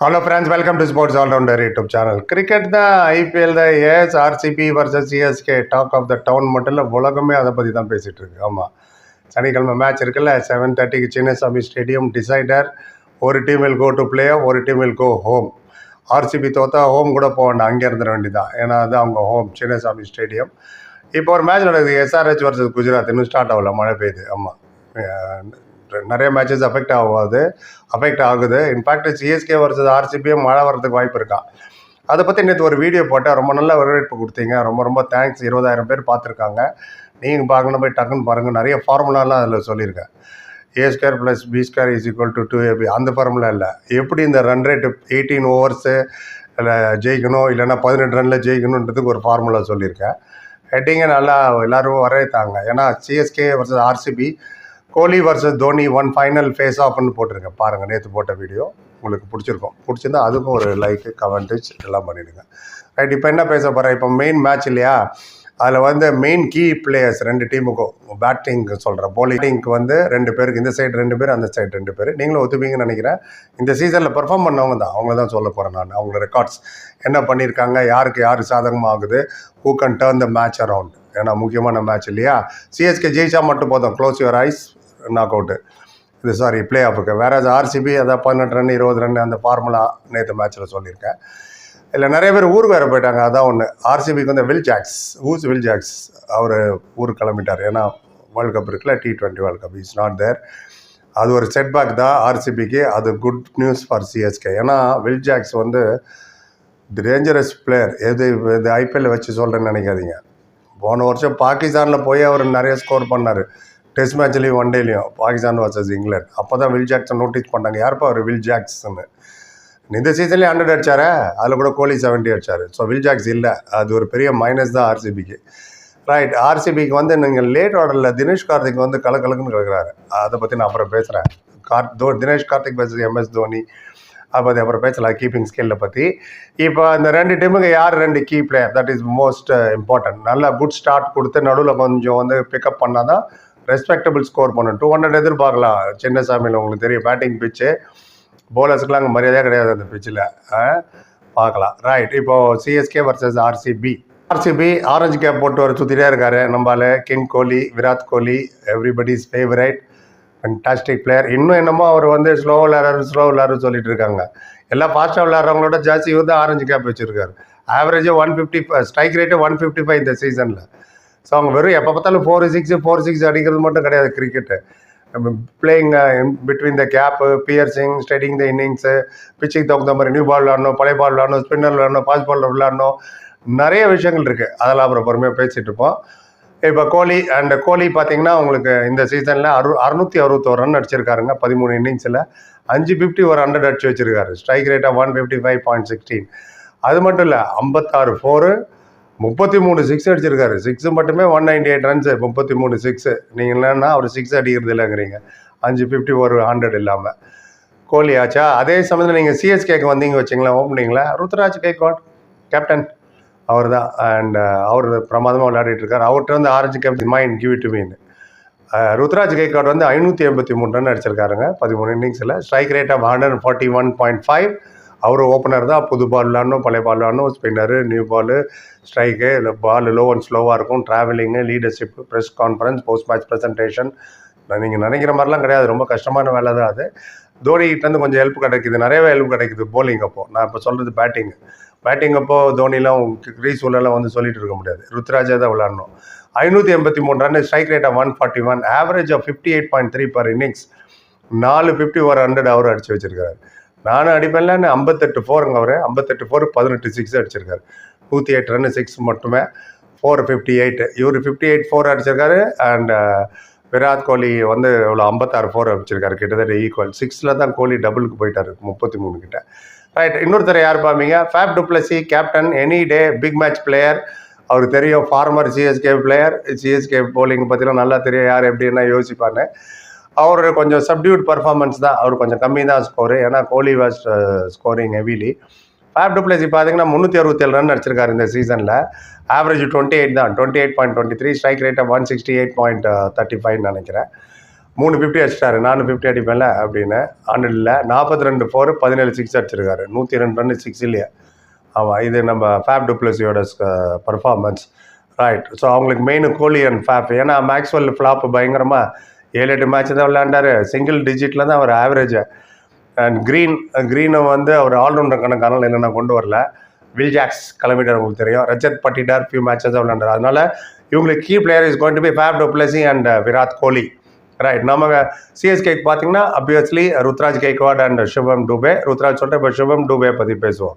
Hello friends welcome to sports allrounder YouTube channel cricket தான் IPL தான் as RCB versus CSK talk of the town மட்டும் இல்லை உலகமே அதை பற்றி தான் பேசிகிட்டு இருக்கு. ஆமாம் சனிக்கிழமை மேட்ச் இருக்குல்ல செவன் தேர்ட்டிக்கு சின்னசாமி ஸ்டேடியம் டிசைடர் ஒரு team will go to play ஒரு team will go home RCB தோத்தா home கூட போக வேண்டாம் அங்கே இருந்துட வேண்டியதான் ஏன்னா அது அவங்க ஹோம் சின்னசாமி ஸ்டேடியம் இப்போ ஒரு மேட்ச் நடக்குது எஸ்ஆர்ஹெச் வர்சஸ் குஜராத் இன்னும் ஸ்டார்ட் ஆகல மழை பெய்யுது. ஆமாம் நிறைய மேட்சஸ் அஃபெக்ட் ஆகாது. அஃபெக்ட் ஆகுது. இன்ஃபேக்ட் சிஎஸ்கே வர்சஸ் ஆர்சிபியும் மழை வரதுக்கு வாய்ப்பு இருக்கா? அதை பற்றி நேற்று ஒரு வீடியோ போட்டேன். ரொம்ப நல்ல வரவேற்பு கொடுத்தீங்க. ரொம்ப ரொம்ப தேங்க்ஸ் இருபதாயிரம் பேர் பார்த்துருக்காங்க. நீங்கள் பார்க்கணும் போய் டக்குன்னு பாருங்கள் நிறைய ஃபார்முலாலாம் அதில் சொல்லியிருக்கேன். A square plus B square is equal to two AB அந்த ஃபார்முலா இல்லை. எப்படி இந்த ரன் ரேட்டு எயிட்டீன் ஓவர்ஸு இல்லை ஜெயிக்கணும்? இல்லைன்னா பதினெட்டு ரனில் ஜெயிக்கணுன்றதுக்கு ஒரு ஃபார்முலா சொல்லியிருக்கேன். ஹெட்டிங்கை நல்லா எல்லோரும் வரவேற்றாங்க ஏன்னா CSK versus RCB Kohli versus Dhoni one final face ஆஃப்னு போட்டிருங்க பாருங்கள் நேற்று போட்ட வீடியோ உங்களுக்கு பிடிச்சிருக்கும். பிடிச்சிருந்தா அதுக்கும் ஒரு லைக்கு கமெண்ட்ஸ் எல்லாம் பண்ணிவிடுங்க ரைட் இப்போ என்ன பேச போகிறேன் இப்போ மெயின் மேட்ச் இல்லையா? அதில் வந்து மெயின் கீ பிளேயர்ஸ் ரெண்டு டீமுக்கும் பேட்டிங் சொல்கிறேன் போலிங்க்கு வந்து ரெண்டு பேருக்கு இந்த சைடு ரெண்டு பேர் அந்த சைடு ரெண்டு பேர். நீங்களும் ஒத்துப்பீங்கன்னு நினைக்கிறேன். இந்த சீசனில் பெர்ஃபார்ம் பண்ணவங்க தான். அவங்கள தான் சொல்ல போகிறேன் நான். அவங்க ரெக்கார்ட்ஸ் என்ன பண்ணியிருக்காங்க? யாருக்கு யார் சாதகமாக ஆகுது? Who can turn the match around ஏன்னா முக்கியமான மேட்ச் இல்லையா? சிஎஸ்கே ஜெயிச்சா மட்டும் போதும். Close your eyes knock out இது சாரி ப்ளே ஆஃபுக்கு வேற ஆர்சிபி அதான் பதினெட்டு ரன் இருபது ரன் அந்த ஃபார்முலா நேற்று மேட்ச்சில் சொல்லியிருக்கேன். இல்லை நிறைய பேர் ஊருக்கு வேறு போயிட்டாங்க அதான் ஒன்று ஆர்சிபிக்கு வந்து Will Jacks who's Will Jacks அவர் ஊருக்கு கிளம்பிட்டார். ஏன்னா வேர்ல்டு கப் இருக்குல்ல T twenty world cup is not there அது ஒரு செட்பேக் தான் ஆர்சிபிக்கு அது குட் நியூஸ் ஃபார் சிஎஸ்கே ஏன்னா வில் ஜாக்ஸ் வந்து டேஞ்சரஸ் பிளேயர் எது இது ஐபிஎல்ல வச்சு சொல்கிறேன்னு நினைக்காதீங்க. போன வருஷம் பாகிஸ்தானில் போய் அவர் நிறைய ஸ்கோர் பண்ணார். டெஸ்ட் மேட்ச்லேயும் ஒன் டேலையும் பாகிஸ்தான் வர்சஸ் இங்கிலாந்து. அப்போ தான் வில் ஜாக்ஸை நோட்டீஸ் பண்ணாங்க யாருப்பா அவர் வில் ஜாக்ஸ்ன்னு இந்த சீசன்லேயே ஹண்ட்ரட் அடிச்சாரே? அதில் கூட கோலி செவன்ட்டி அடிச்சார். ஸோ வில் ஜாக்ஸ் இல்லை. அது ஒரு பெரிய மைனஸ் தான் ஆர்சிபிக்கு ரைட் ஆர்சிபிக்கு வந்து நீங்கள் லேட் ஆர்டரில் தினேஷ் கார்த்திக் வந்து கலக்கலக்குன்னு கிடக்குறாரு. அதை பற்றி நான் அப்புறம் பேசுகிறேன் கார் தோ தினேஷ் கார்த்திக் பேசுறது எம்எஸ் தோனி. அதை பற்றி அப்புறம் பேசலாம். கீப்பிங் ஸ்கில்லை பற்றி இப்போ இந்த ரெண்டு டீமுக்கு யார் ரெண்டு key player that is most important நல்லா குட் ஸ்டார்ட் கொடுத்து நடுவில் கொஞ்சம் வந்து பிக்கப் பண்ணால் தான் ரெஸ்பெக்டபிள் ஸ்கோர் பண்ணும் டூ ஹண்ட்ரட் எதிர்பார்க்கலாம். சின்னசாமியில் உங்களுக்கு தெரியும் பேட்டிங் பிச்சு போலர்ஸுக்குலாம் அங்கே மரியாதையாக கிடையாது அந்த பிச்சில் பார்க்கலாம். ரைட் இப்போது CSK versus RCB RCB orange cap போட்டு வர சுற்றிட்டே இருக்காரு. நம்மளால king Kohli Virat Kohli everybody's favourite fantastic player இன்னும் என்னமோ அவர் வந்து ஸ்லோ விளையாடுறாரு ஸ்லோ விளையாடுறது சொல்லிட்டு இருக்காங்க. எல்லாம் ஃபாஸ்ட்டாக விளையாடுறவங்களோட ஜாஸ்தி வந்து ஆரஞ்சு கேப் வச்சுருக்காரு. ஆவரேஜாக one fifty strike rate one fifty five இந்த சீசனில் ஸோ அவங்க வெறும் எப்போ பார்த்தாலும் ஃபோர் சிக்ஸ் ஃபோர் சிக்ஸ் அடிக்கிறது மட்டும் கிடையாது cricket playing between the gap piercing studying the innings பிச்சுக்கு தகுந்த மாதிரி நியூ பால் விளாடணும் பழைய பால் விளாடணும் ஸ்பின்னர் விளாடணும் ஃபாஸ்ட் பாலில் விளாடணும் நிறைய விஷயங்கள் இருக்குது அதெல்லாம் அப்புறம் பொறுமையாக பேசிகிட்டு இருப்போம். இப்போ கோலி அண்ட் கோலி பார்த்தீங்கன்னா உங்களுக்கு இந்த சீசனில் அறு அறுநூற்றி அறுபத்தோரு ரன் அடிச்சிருக்காருங்க பதிமூணு இன்னிங்ஸில் அஞ்சு ஃபிஃப்டி ஒரு ஹண்ட்ரட் அடிச்சு வச்சிருக்காரு. ஸ்ட்ரைக் ரேட்டாக one fifty five point sixteen அது மட்டும் இல்லை ஐம்பத்தாறு ஃபோரு முப்பத்தி மூணு சிக்ஸ் அடிச்சிருக்காரு. சிக்ஸ் மட்டுமே ஒன் நைன்டி எயிட் ரன்ஸு முப்பத்தி மூணு சிக்ஸு நீங்கள் என்னன்னா அவர் சிக்ஸ் அடிக்கிறது இல்லைங்கிறீங்க அஞ்சு ஃபிஃப்டி ஒரு ஹண்ட்ரட் இல்லாமல் கோலி ஆச்சா? அதே சமயத்தில் நீங்கள் சிஎஸ்கேக்கு வந்தீங்க வச்சிங்களா ஓப்பனிங்களா ருத்ராஜ் கேக்வாட் கேப்டன் அவர் தான் அண்ட் uh, அவர் பிரமாதமாக விளையாடிட்டு இருக்கார் அவர்கிட்ட வந்து orange cap mind give it mean Ruturaj Gaikwad வந்து ஐநூற்றி எண்பத்தி மூணு ரன் அடிச்சிருக்காருங்க. பதிமூணு இன்னிங்ஸில் strike rate of hundred forty one point five our opener தான் புது பால் விளாடணும் பழைய பால் விளாடணும் ஸ்பின்னரு நியூ பால் ஸ்ட்ரைக்கு இல்லை பால் லோ அண்ட் ஸ்லோவாக இருக்கும் travelling leadership press conference post match presentation நீங்கள் நினைக்கிற மாதிரிலாம் கிடையாது ரொம்ப கஷ்டமான வேலை தான் அது. தோனிகிட்டேருந்து கொஞ்சம் ஹெல்ப் கிடைக்குது நிறையவே ஹெல்ப் கிடைக்குது போலிங் அப்போ. நான் இப்போ சொல்கிறது பேட்டிங் பேட்டிங் அப்போ தோனிலாம் கிரீஸ் உள்ளலாம் வந்து சொல்லிட்டு இருக்க முடியாது. ருத்ராஜா தான் விளாடணும் ஐநூற்றி எண்பத்தி மூணு run strike rate of one forty one average of fifty eight point three per innings நாலு ஃபிஃப்டி ஒரு ஹண்ட்ரட் அவர் அடிச்சு வச்சிருக்காரு. நானும் அடிப்பேன்லன்னு ஐம்பத்தெட்டு ஃபோருங்க அவர். ஐம்பத்தெட்டு ஃபோர் பதினெட்டு சிக்ஸ் அடிச்சிருக்காரு. நூற்றி எட்டு ரன் சிக்ஸ் மட்டுமே. ஃபோர் ஃபிஃப்டி எயிட் இவர் ஃபிஃப்டி எயிட் ஃபோர் அடிச்சிருக்காரு அண்ட் விராட் கோலி வந்து இவ்வளோ ஐம்பத்தாறு ஃபோர் அடிச்சிருக்காரு. கிட்டத்தட்ட ஈக்குவல் சிக்ஸில் தான் கோலி டபுளுக்கு போயிட்டார் முப்பத்தி மூணு கிட்ட. ரைட் இன்னொருத்தர் யார் பாப்பீங்க? Faf du Plessis captain any day big match player அவர் தெரியும் former CSK player CSK bowling பற்றிலாம் நல்லா தெரியும். யார் எப்படின்னா யோசிப்பான்னு. அவர் கொஞ்சம் சப்டியூட் பர்ஃபார்மன்ஸ் தான். அவர் கொஞ்சம் கம்மி தான் ஸ்கோரு ஏன்னா Kohli was scoring heavily Faf du Plessis பார்த்தீங்கன்னா முந்நூற்றி அறுபத்தேழு ரன் அடிச்சிருக்காரு இந்த சீசனில் ஆவரேஜ் டுவெண்ட்டி எயிட் தான். Twenty eight point twenty three strike ரேட்டை one sixty eight point thirty five நினைக்கிறேன். மூணு ஃபிஃப்டி அடிச்சிட்டாரு. நானும் ஃபிஃப்டி அடிப்பேன்ல அப்படின்னு. ஹண்ட்ரடில் நாற்பத்தி ரெண்டு ஃபோர் பதினேழு சிக்ஸ் அடிச்சிருக்காரு. நூற்றி ரெண்டு ரன் சிக்ஸ் இல்லையா. ஆமாம் இது நம்ம ஃபேப் டுப்ளஸியோட பர்ஃபார்மன்ஸ் ரைட் ஸோ அவங்களுக்கு மெயின் கோலி அண்ட் ஃபேப் ஏன்னா மேக்ஸ்வெல் ஃப்ளாப் பயங்கரமாக ஏழு எட்டு மேட்ச் தான் விளையாண்டார். சிங்கிள் டிஜிட்டில் தான் அவர் ஆவரேஜ் அண்ட் க்ரீன் க்ரீனை வந்து அவர் ஆல்ரவுண்டர் கணக்கான என்னென்ன கொண்டு வரல. வில் ஜாக்ஸ் கிளம்பிட்டார் உங்களுக்கு தெரியும். ரஜத் பட்டிடார் ஃபியூ மேட்சஸ் தான் விளையாண்டார். அதனால இவங்களுக்கு key player is going to be Faf du Plessis and Virat Kohli right நம்ம சிஎஸ்கேக்கு பார்த்தீங்கன்னா அப்வியஸ்லி ருத்ராஜ் கேக்வாட் அண்ட் சுபம் டூபே ருத்ராஜ் சொல்லிட்டு இப்போ சுபம் டூபே பற்றி பேசுவோம்.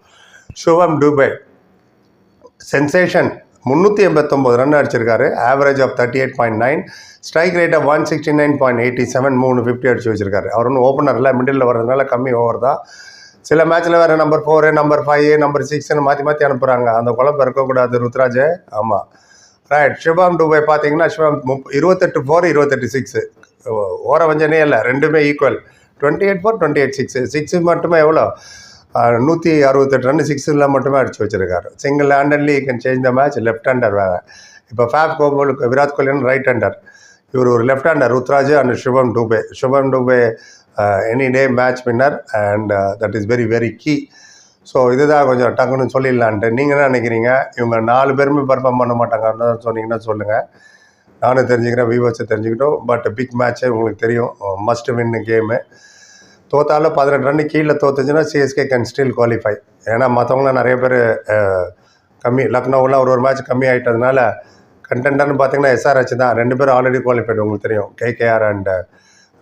சுபம் டூபே சென்சேஷன் முந்நூற்றி எண்பத்தொம்போது ரன் அடிச்சிருக்காரு. Average of thirty eight point nine strike rate of one sixty nine point eighty seven மூணு ஃபிஃப்டி அடிச்சு வச்சிருக்காரு. அவர் ஒன்றும் ஓப்பனரில் மிடில் வர்றதுனால கம்மி ஓவர் தான். சில மேட்ச்சில் வேறு number four number five number சிக்ஸ்னு மாற்றி மாற்றி அனுப்புகிறாங்க அந்த குழப்பம் இருக்கக்கூடாது ருத்ராஜ். ஆமாம் ரைட் சிவம் டூபை பார்த்தீங்கன்னா ஷிபாம் முப் இருபத்தெட்டு ஃபோர் இருபத்தெட்டு சிக்ஸு ஓர வஞ்சனே இல்லை. ரெண்டுமே equal twenty eight four twenty eight six six மட்டுமே எவ்வளோ நூற்றி அறுபத்தெட்டு ரன் சிக்ஸில் மட்டுமே அடிச்சு வச்சிருக்காரு. Single handedly can change the match left hander வேறு. இப்போ ஃபேப் கோபோலுக்கு விராட் கோலின்னு ரைட் ஹேண்டர் இவர் ஒரு left hander Ruturaj and Shubham Dube Shubham Dube any day match winner and that is very very key so இதுதான் கொஞ்சம் டக்குன்னு சொல்லிடலான்ட்டு. நீங்கள் என்ன நினைக்கிறீங்க? இவங்க நாலு பேருமே பர்ஃபார்ம் பண்ண மாட்டாங்கன்னு சொன்னீங்கன்னா சொல்லுங்கள் நானும் தெரிஞ்சுக்கிறேன் வியூவர்ஸை தெரிஞ்சுக்கிட்டோம். பட் பிக் மேட்ச்சே உங்களுக்கு தெரியும். மஸ்ட் வின் கேமு தோத்தாலும் பதினெட்டு ரன் கீழே தோத்துச்சுன்னா சிஎஸ்கே கேன் ஸ்டில் குவாலிஃபை ஏன்னா மற்றவங்களாம் நிறைய பேர் கம்மி லக்னோவெலாம் ஒரு ஒரு மேட்ச் கம்மி ஆகிட்டதுனால கண்டென்டர்னு பார்த்தீங்கன்னா எஸ்ஆர்ஹெச் தான். ரெண்டு பேரும் ஆல்ரெடி குவாலிஃபைடு உங்களுக்கு தெரியும். KKR and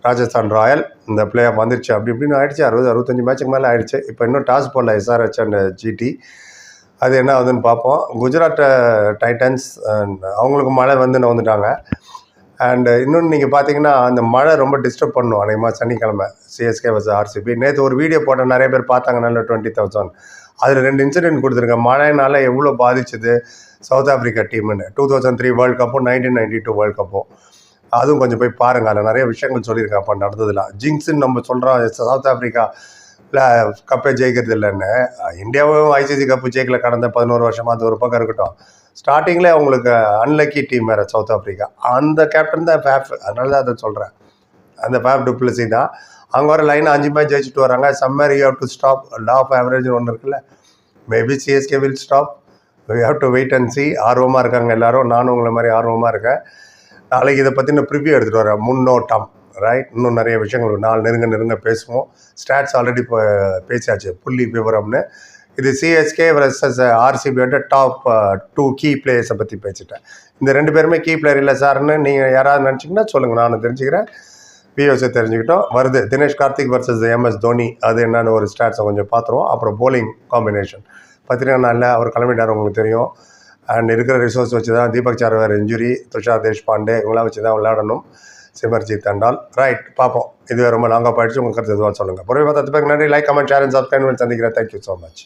Rajasthan Royal. இந்த பிளே ஆஃப் வந்துருச்சு. அப்படி இப்படின்னு ஆயிடுச்சு. அறுபது அறுபத்தஞ்சு மேட்ச்சுக்கு மேலே ஆயிடுச்சு. இப்போ இன்னும் டாஸ் போடல எஸ்ஆர்ஹெச் அண்ட் ஜிடி அது என்ன ஆகுதுன்னு பார்ப்போம் குஜராத் டைட்டன்ஸ் அவங்களுக்கு மழை வந்து வந்துட்டாங்க அண்ட் uh, இன்னொன்று நீங்கள் பார்த்தீங்கன்னா அந்த மழை ரொம்ப டிஸ்டர்ப் பண்ணும். அநேகமாக சனிக்கிழமை சிஎஸ்கே வர்ஸ் ஆர்சிபி நேற்று ஒரு வீடியோ போட்ட நிறைய பேர் பார்த்தாங்க நல்ல டுவெண்ட்டி தௌசண்ட் அதில் ரெண்டு இன்சிடென்ட் கொடுத்துருக்கேன் மழைனால எவ்வளோ பாதிச்சது? சவுத் ஆஃப்ரிக்கா டீம்னு டூ தௌசண்ட் த்ரீ வேர்ல்டு கப்பும் நைன்டீன் நைன்டி டூ வேர்ல்ட் கப்பும் அதுவும் கொஞ்சம் போய் பாருங்கள் அதில் நிறைய விஷயங்கள் சொல்லியிருக்கேன் அப்போ நடந்ததுலாம். ஜிங்ஸ்ன்னு நம்ம சொல்கிறோம் சவுத் ஆஃப்ரிக்கா இல்லை கப்பே ஜெயிக்கிறது இல்லைன்னு. இந்தியாவும் ஐசிசி கப்பு ஜெயிக்கல. கடந்த பதினோரு வருஷமாக அது ஒரு பக்கம் இருக்கட்டும். ஸ்டார்டிங்கில் அவங்களுக்கு அன்லக்கி டீம் வேறு சவுத் ஆஃப்ரிக்கா அந்த கேப்டன் தான் ஃபேஃப் அதனால தான் அதை சொல்கிறேன் அந்த ஃபேஃப் டுப்ளசி தான். அவங்க வர லைன் அஞ்சு மேட்ச் ஜெயிச்சுட்டு வராங்க. Summer you have to stop law of average ஒன்று இருக்குல்ல. Maybe CSK will stop we have to wait and C ஆர்வமாக இருக்காங்க எல்லாரும். நானும் உங்களை மாதிரி ஆர்வமாக இருக்கேன். நாளைக்கு இதை பற்றின ப்ரிவியூ எடுத்துகிட்டு வரேன். முன்னோட்டம் ரைட் இன்னும் நிறைய விஷயங்கள். நாலு நெருங்க நெருங்க பேசுவோம். ஸ்டாட்ஸ் ஆல்ரெடி இப்போ பேசியாச்சு. புள்ளி விவரம்னு. இது சிஎஸ்கே வர்சஸ் ஆர்சிபியோட டாப் டூ கீ பிளேயர்ஸை பற்றி பேசிட்டேன். இந்த ரெண்டு பேருமே கீ பிளேயர் இல்லை சார்னு நீங்கள் யாராவது நினச்சிங்கன்னா சொல்லுங்கள் நானும் தெரிஞ்சுக்கிறேன். பிஓஸை தெரிஞ்சுக்கிட்டோம். வருது தினேஷ் கார்த்திக் வர்சஸ் எம்எஸ் தோனி. அது என்னன்னு ஒரு ஸ்டாட்ஸை கொஞ்சம் பார்த்துருவோம் அப்புறம் போலிங் காம்பினேஷன் பார்த்தீங்கன்னா நல்ல அவர் கிளம்பிட்டார் உங்களுக்கு தெரியும். அண்ட் இருக்கிற ரிசோர்ஸ் வச்சு தான் தீபக் சார்வர் இன்ஜுரி துஷார் தேஷ்பாண்டே இவங்களாம் வச்சு தான் விளையாடணும். சிமர்ஜித் தண்டால். ரைட் பார்ப்போம் இது ரொம்ப லாங்காக போயிடுச்சு. உங்களுக்கு கருத்து எதுவாக சொல்லுங்கள் பொறுமை பார்த்து பேருக்கு நன்றி. Like comment share and subscribe சந்திக்கிறேன். Thank you so much